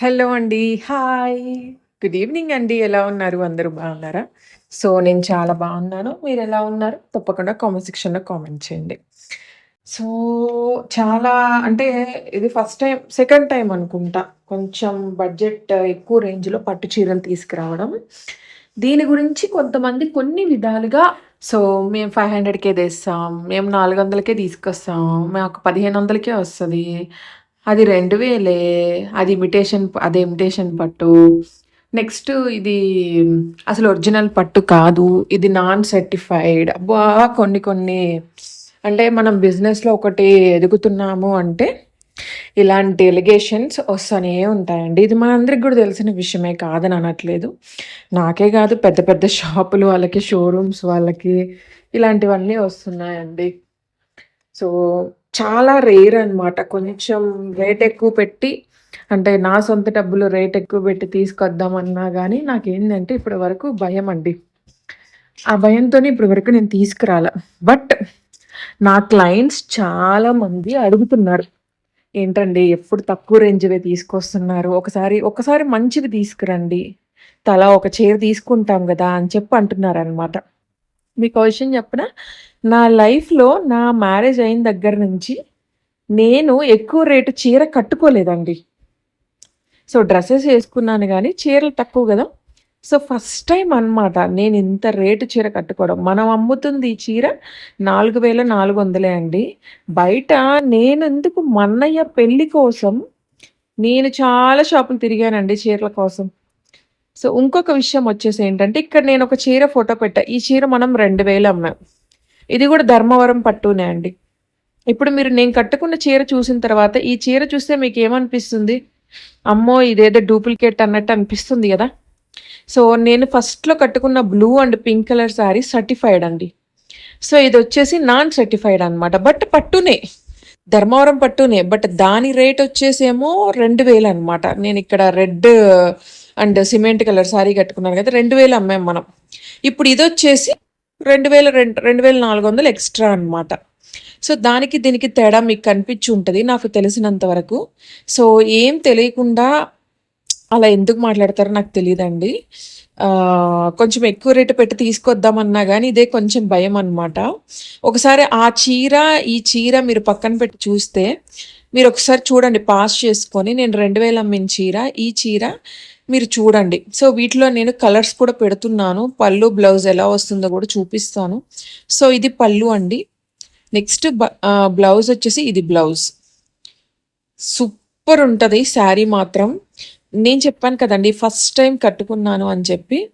Hello అండి. Hi. Good evening అండి. ఎలా ఉన్నారు? అందరూ బాగున్నారా? సో, నేను చాలా బాగున్నాను. మీరు ఎలా ఉన్నారు? తప్పకుండా కామెంట్ సెక్షన్‌లో కామెంట్ చేయండి. సో, చాలా అంటే ఇది ఫస్ట్ టైం సెకండ్ టైం అనుకుంటా. కొంచెం బడ్జెట్ ఎక్కువ రేంజ్‌లో పట్టు చీరలు తీసుకురావడం. దీని గురించి కొంతమంది కొన్ని విధాలుగా సో, మేము 500కే తెస్తాం. మేము 400కే తీసుకొస్తాం. మాకు 1500కే వస్తది. అది 2000 అది ఇమిటేషన్ అదే ఇమిటేషన్ పట్టు. నెక్స్ట్ ఇది అసలు ఒరిజినల్ పట్టు కాదు. ఇది నాన్ సర్టిఫైడ్. అబ్బా! కొన్ని కొన్ని అంటే మనం బిజినెస్‌లో ఒకటి ఎదుగుతున్నాము అంటే ఇలాంటి ఎలిగేషన్స్ వస్తూనే ఉంటాయండి. ఇది మనందరికి కూడా తెలిసిన విషయమే కాదని అనట్లేదు. నాకే కాదు పెద్ద పెద్ద షాపులు వాళ్ళకి, షోరూమ్స్ వాళ్ళకి ఇలాంటివన్నీ వస్తున్నాయండి. సో, చాలా రేర్ అనమాట. కొంచెం రేట్ ఎక్కువ పెట్టి అంటే నా సొంత డబ్బులు రేట్ ఎక్కువ పెట్టి తీసుకొద్దామన్నా కానీ నాకేంటంటే ఇప్పటి వరకు అండి ఆ భయంతోనే ఇప్పటి వరకు నేను తీసుకురాలా. బట్ నా క్లయింట్స్ చాలా మంది అడుగుతున్నారు. ఏంటండి ఎప్పుడు తక్కువ రేంజ్‌వే తీసుకొస్తున్నారు. ఒకసారి ఒకసారి మంచివి తీసుకురండి. తలా ఒక చీర తీసుకుంటాం కదా అని చెప్పి అంటున్నారనమాట. మీ విషయం చెప్పిన నా లైఫ్‌లో నా మ్యారేజ్ అయిన దగ్గర నుంచి నేను ఎక్కువ రేటు చీర కట్టుకోలేదండి. సో, డ్రెస్సెస్ వేసుకున్నాను కానీ చీరలు తక్కువ కదా సో, ఫస్ట్ టైం అనమాట నేను ఇంత రేటు చీర కట్టుకోవడం. మనం అమ్ముతుంది ఈ చీర 4400 అండి. బయట నేనెందుకు ఎందుకు మన్నయ్య పెళ్ళి కోసం నేను చాలా షాపులు తిరిగానండి చీరల కోసం. సో, ఇంకొక విషయం వచ్చేసి ఏంటంటే ఇక్కడ నేను ఒక చీర ఫోటో పెట్టా. ఈ చీర మనం 2000 అమ్మాం. ఇది కూడా ధర్మవరం పట్టునే అండి. ఇప్పుడు మీరు నేను కట్టుకున్న చీర చూసిన తర్వాత ఈ చీర చూస్తే మీకు ఏమనిపిస్తుంది అమ్మో! ఇదేదో డూప్లికేట్ అన్నట్టు అనిపిస్తుంది కదా సో, నేను ఫస్ట్‌లో కట్టుకున్న blue and pink colour sari certified అండి. సో, ఇది వచ్చేసి నాన్ సర్టిఫైడ్ అనమాట. బట్ పట్టునే. ధర్మవరం పట్టునే. బట్ దాని రేట్ వచ్చేసేమో 2000 అనమాట. ఇక్కడ red and cement colour sari కట్టుకున్నాను కదా! 2000 అమ్మాం మనం. ఇప్పుడు ఇది వచ్చేసి రెండు వేల రెండు రెండు వేల నాలుగు వందలు ఎక్స్‌ట్రా అనమాట. సో, దానికి దీనికి తేడా మీకు కనిపించి ఉంటుంది నాకు తెలిసినంత వరకు. సో, ఏం తెలియకుండా అలా ఎందుకు మాట్లాడతారో నాకు తెలియదండి కొంచెం ఎక్కువ రేటు పెట్టి తీసుకొద్దామన్నా కానీ ఇదే కొంచెం భయం అనమాట ఒకసారి ఆ చీర, ఈ చీర మీరు పక్కన పెట్టి చూస్తే మీరు ఒకసారి చూడండి పాస్ చేసుకొని నేను 2000 అమ్మిన చీర, ఈ చీర మీరు చూడండి. సో, వీటిలో నేను కలర్స్ కూడా పెడుతున్నాను. పళ్ళు, బ్లౌజ్ ఎలా వస్తుందో కూడా చూపిస్తాను. సో, ఇది పళ్ళు అండి. నెక్స్ట్ బ బ్లౌజ్ వచ్చేసి ఇది బ్లౌజ్. సూపర్ ఉంటుంది శారీ మాత్రం. నేను చెప్పాను కదండి ఫస్ట్ టైం కట్టుకున్నాను అని చెప్పి.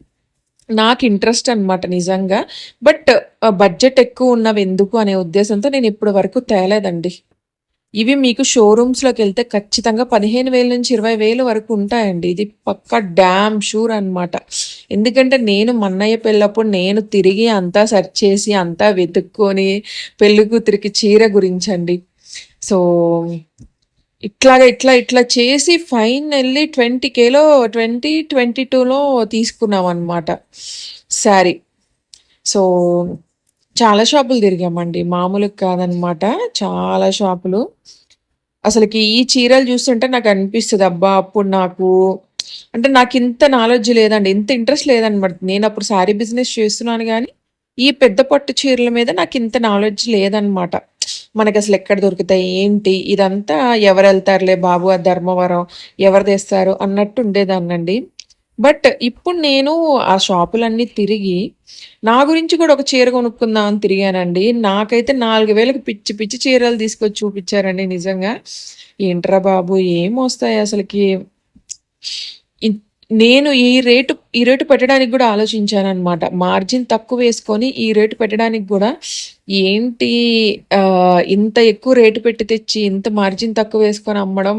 నాకు ఇంట్రెస్ట్ అనమాట నిజంగా. బట్ బడ్జెట్ ఎక్కువ ఉన్నవి ఎందుకు అనే ఉద్దేశంతో నేను ఇప్పటి వరకు తేలేదండి. ఇవి మీకు షోరూమ్స్లోకి వెళ్తే ఖచ్చితంగా 15,000-20,000 వరకు ఉంటాయండి. ఇది పక్కా డ్యామ్ షూర్ అనమాట. ఎందుకంటే నేను మన్నయ్య పెళ్ళప్పుడు నేను తిరిగి అంతా సెర్చ్ చేసి, అంతా వెతుక్కొని పెళ్ళికూతురికి చీర గురించండి. సో, ఇట్లాగ ఇట్లా ఇట్లా చేసి ఫైన్ వెళ్ళి ట్వంటీ కేలో ట్వంటీ ట్వంటీ టూలో తీసుకున్నాం అనమాట శారీ. సో, చాలా షాపులు తిరిగామండి. మామూలుగా కాదనమాట. చాలా షాపులు. అసలుకి ఈ చీరలు చూస్తుంటే నాకు అనిపిస్తుంది అబ్బా! అప్పుడు నాకు అంటే నాకు ఇంత నాలెడ్జ్ లేదండి. ఇంత ఇంట్రెస్ట్ లేదనమాట. నేను అప్పుడు శారీ బిజినెస్ చేస్తున్నాను కానీ ఈ పెద్ద పట్టు చీరల మీద నాకు ఇంత నాలెడ్జ్ లేదనమాట. మనకి అసలు ఎక్కడ దొరుకుతాయి? ఏంటి? ఇదంతా ఎవరు వెళ్తారులే బాబు ఆ ధర్మవరం, ఎవరు తెస్తారు అన్నట్టు ఉండేదాన్నండి. బట్ ఇప్పుడు నేను ఆ షాపులన్నీ తిరిగి, నా గురించి కూడా ఒక చీర కొనుక్కుందాం అని తిరిగానండి. నాకైతే 4000కి పిచ్చి పిచ్చి చీరలు తీసుకొచ్చి చూపించారండి నిజంగా. ఏంట్రా బాబు! ఏమొస్తాయి వస్తాయి అసలుకి నేను ఈ రేటు ఈ రేటు పెట్టడానికి కూడా ఆలోచించాను అనమాట మార్జిన్ తక్కువ వేసుకొని ఈ రేటు పెట్టడానికి కూడా ఏంటి ఇంత ఎక్కువ రేటు పెట్టి తెచ్చి ఇంత మార్జిన్ తక్కువ వేసుకొని అమ్మడం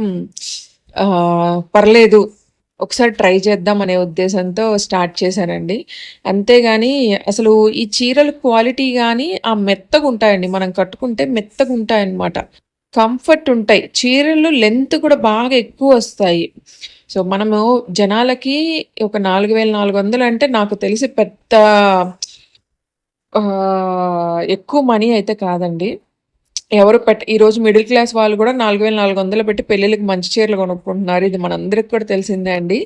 పర్లేదు. ఒకసారి ట్రై చేద్దాం అనే ఉద్దేశంతో స్టార్ట్ చేశానండి. అంతేగాని అసలు ఈ చీరల క్వాలిటీ కానీ ఆ మెత్తగా ఉంటాయండి మనం కట్టుకుంటే మెత్తగా ఉంటాయన్నమాట కంఫర్ట్ ఉంటాయి. చీరలు లెంత్ కూడా బాగా ఎక్కువ వస్తాయి సో, మనము జనాలకి ఒక 4400 అంటే నాకు తెలిసి పెద్ద ఎక్కువ మనీ అయితే కాదండి. ఎవరు పెట్ట ఈరోజు మిడిల్ క్లాస్ వాళ్ళు కూడా నాలుగు వేల నాలుగు వందలు పెట్టి పెళ్ళిళ్ళకి మంచి చీరలు కొనుక్కుంటున్నారు. ఇది మనందరికి కూడా తెలిసిందే అండి.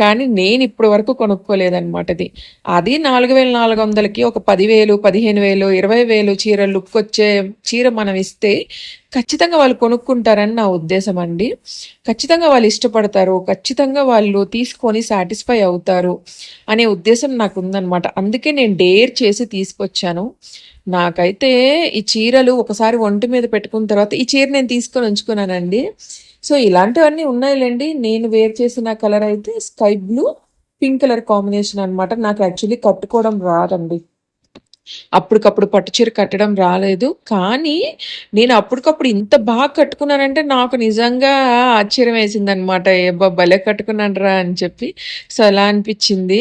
కానీ నేను ఇప్పటి వరకు కొనుక్కోలేదన్నమాట ఇది. అది నాలుగు వేల నాలుగు వందలకి ఒక పదివేలు పదిహేను వేలు ఇరవై వేలు చీర లుక్ వచ్చే చీర మనం ఇస్తే ఖచ్చితంగా వాళ్ళు కొనుక్కుంటారని నా ఉద్దేశం అండి. ఖచ్చితంగా వాళ్ళు ఇష్టపడతారు. ఖచ్చితంగా వాళ్ళు తీసుకొని సాటిస్ఫై అవుతారు అనే ఉద్దేశం నాకు ఉందన్నమాట. అందుకే నేను డేర్ చేసి తీసుకొచ్చాను. నాకైతే ఈ చీరలు ఒకసారి ఒంటి మీద పెట్టుకున్న తర్వాత ఈ చీర నేను తీసుకొని ఉంచుకున్నానండి. సో ఇలాంటివన్నీ ఉన్నాయిలేండి. నేను వేర్ చేసిన కలర్ అయితే sky blue pink colour combination అనమాట నాకు యాక్చువల్లీ కట్టుకోవడం రాదండి. అప్పటికప్పుడు పట్టు చీర కట్టడం రాలేదు. కానీ నేను అప్పటికప్పుడు ఇంత బాగా కట్టుకున్నానంటే నాకు నిజంగా ఆశ్చర్యం వేసింది అనమాట ఏబ్బా భలే కట్టుకున్నాను రా అని చెప్పి. సో అలా అనిపించింది.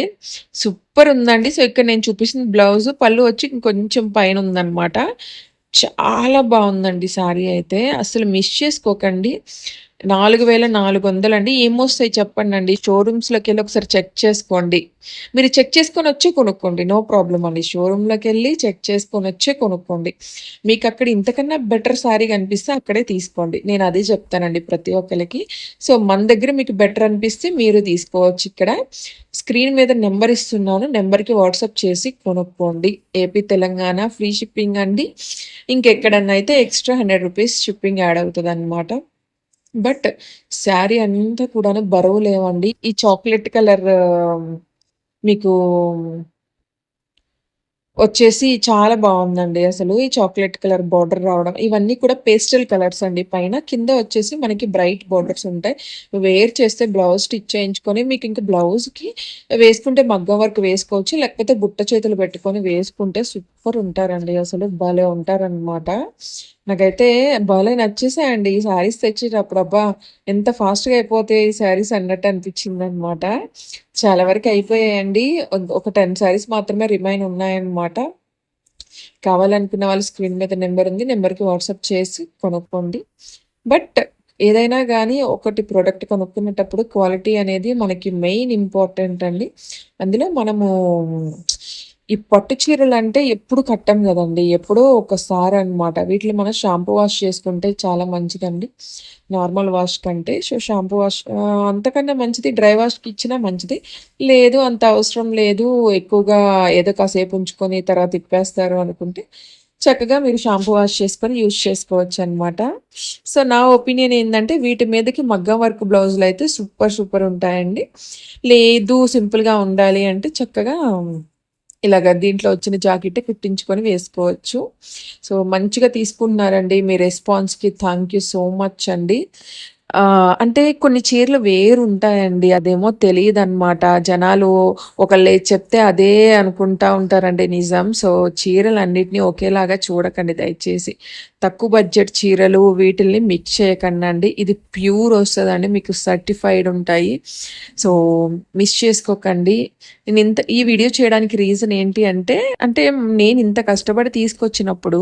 సూపర్ ఉందండి. సో ఇక్కడ నేను చూపిస్తున్న బ్లౌజ్ పళ్ళు వచ్చి ఇంకొంచెం పైన ఉందన్నమాట. చాలా బాగుందండి సారీ అయితే. అసలు మిస్ చేసుకోకండి. నాలుగు వేల నాలుగు వందలు అండి ఏమొస్తాయి చెప్పండి అండి షోరూమ్స్లోకి వెళ్ళి ఒకసారి చెక్ చేసుకోండి. మీరు చెక్ చేసుకొని వచ్చే కొనుక్కోండి. నో ప్రాబ్లం అండి. షోరూంలోకి వెళ్ళి చెక్ చేసుకొని వచ్చే కొనుక్కోండి. మీకు అక్కడ ఇంతకన్నా బెటర్ శారీ కనిపిస్తే అక్కడే తీసుకోండి. నేను అదే చెప్తానండి ప్రతి ఒక్కరికి సో మన దగ్గర మీకు బెటర్ అనిపిస్తే మీరు తీసుకోవచ్చు ఇక్కడ. స్క్రీన్ మీద నెంబర్ ఇస్తున్నాను. నెంబర్కి వాట్సాప్ చేసి కొనుక్కోండి. ఏపీ తెలంగాణ ఫ్రీ షిప్పింగ్ అండి. ఇంకెక్కడన్నా అయితే extra hundred rupees shipping add అవుతుంది అనమాట బట్ శారీ అంతా కూడాను బరువు లేవండి. ఈ చాక్లెట్ కలర్ మీకు వచ్చేసి చాలా బాగుందండి అసలు. ఈ చాక్లెట్ కలర్ బార్డర్ రావడం. ఇవన్నీ కూడా పేస్టల్ కలర్స్ అండి పైన. కింద వచ్చేసి మనకి బ్రైట్ బార్డర్స్ ఉంటాయి. వేర్ చేస్తే బ్లౌజ్ స్టిచ్ చేయించుకొని మీకు ఇంక బ్లౌజ్‌కి వేసుకుంటే మగ్గం వర్క్ వేసుకోవచ్చు. లేకపోతే బుట్ట చేతులు పెట్టుకొని వేసుకుంటే సూపర్ ఉంటారండి అసలు. భలే ఉంటారనమాట. నాకైతే భలే నచ్చేసాయండి ఈ శారీస్ తెచ్చేటప్పుడు. అబ్బా! ఎంత ఫాస్ట్‌గా అయిపోతే ఈ శారీస్ అన్నట్టు అనిపించిందనమాట. చాలా వరకు అయిపోయాయండి. ఒక టెన్ శారీస్ మాత్రమే రిమైన్ ఉన్నాయన్నమాట. కావాలనుకున్న వాళ్ళు స్క్రీన్ మీద నెంబర్ ఉంది. నెంబర్‌కి వాట్సాప్ చేసి కొనుక్కోండి. బట్ ఏదైనా కానీ ఒకటి ప్రోడక్ట్ కొనుక్కునేటప్పుడు క్వాలిటీ అనేది మనకి మెయిన్ ఇంపార్టెంట్ అండి. అందులో మనము ఈ పట్టు చీరలు అంటే ఎప్పుడు కట్టం కదండి. ఎప్పుడో ఒకసారి అనమాట వీటిని మనం షాంపూ వాష్ చేసుకుంటే చాలా మంచిదండి. నార్మల్ వాష్ కంటే. సో షాంపూ వాష్ అంతకన్నా మంచిది డ్రై వాష్కి ఇచ్చినా మంచిది. లేదు అంత అవసరం లేదు. ఎక్కువగా ఏదో కాసేపు ఉంచుకొని తర్వాత తిప్పేస్తారు అనుకుంటే చక్కగా మీరు షాంపూ వాష్ చేసుకొని యూజ్ చేసుకోవచ్చు అనమాట సో నా ఒపీనియన్ ఏంటంటే వీటి మీదకి మగ్గం వర్క్ బ్లౌజులు అయితే సూపర్ సూపర్ ఉంటాయండి. లేదు సింపుల్గా ఉండాలి అంటే చక్కగా ఇలాగ దీంట్లో వచ్చిన జాకెట్ కుట్టించుకొని వేసుకోవచ్చు. సో మంచిగా తీసుకున్నారండి మీ రెస్పాన్స్కి. థ్యాంక్ యూ సో మచ్ అండి. అంటే కొన్ని చీరలు వేరు ఉంటాయండి అదేమో తెలియదు అనమాట జనాలు ఒకళ్ళు చెప్తే అదే అనుకుంటా ఉంటారండి నిజం. సో, చీరలు అన్నిటిని ఒకేలాగా చూడకండి దయచేసి. తక్కువ బడ్జెట్ చీరలు వీటిల్ని మిక్స్ చేయకండి ఇది ప్యూర్ వస్తుందండి మీకు సర్టిఫైడ్ ఉంటాయి. సో, మిస్ చేసుకోకండి. నేను ఇంత ఈ వీడియో చేయడానికి రీజన్ ఏంటి అంటే, అంటే నేను ఇంత కష్టపడి తీసుకొచ్చినప్పుడు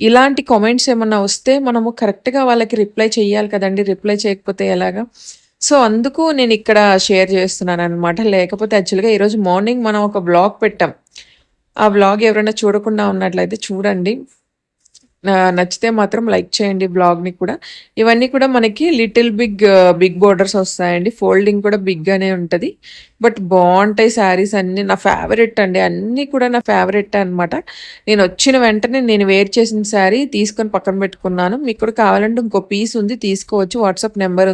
ఇలాంటి కామెంట్స్ ఏమన్నా వస్తే మనము కరెక్ట్‌గా వాళ్ళకి రిప్లై చేయాలి కదండి రిప్లై చేయకపోతే ఎలాగా? సో, అందుకు నేను ఇక్కడ షేర్ చేస్తున్నాను అనమాట లేకపోతే యాక్చువల్‌గా ఈరోజు మార్నింగ్ మనం ఒక బ్లాగ్ పెట్టాం. ఆ బ్లాగ్ ఎవరైనా చూడకుండా ఉన్నట్లయితే చూడండి. నచ్చితే మాత్రం లైక్ చేయండి బ్లాగ్‌ని కూడా. ఇవన్నీ కూడా మనకి లిటిల్ బిగ్ బిగ్ బోర్డర్స్ వస్తాయండి. ఫోల్డింగ్ కూడా బిగ్గానే ఉంటుంది బట్ బాగుంటాయి శారీస్ అన్నీ. నా ఫేవరెట్ అండి. అన్నీ కూడా నా ఫేవరెట్ అనమాట. నేను వచ్చిన వెంటనే నేను వేర్ చేసిన శారీ తీసుకొని పక్కన పెట్టుకున్నాను. మీకు కూడా కావాలంటే ఇంకో పీస్ ఉంది తీసుకోవచ్చు. WhatsApp number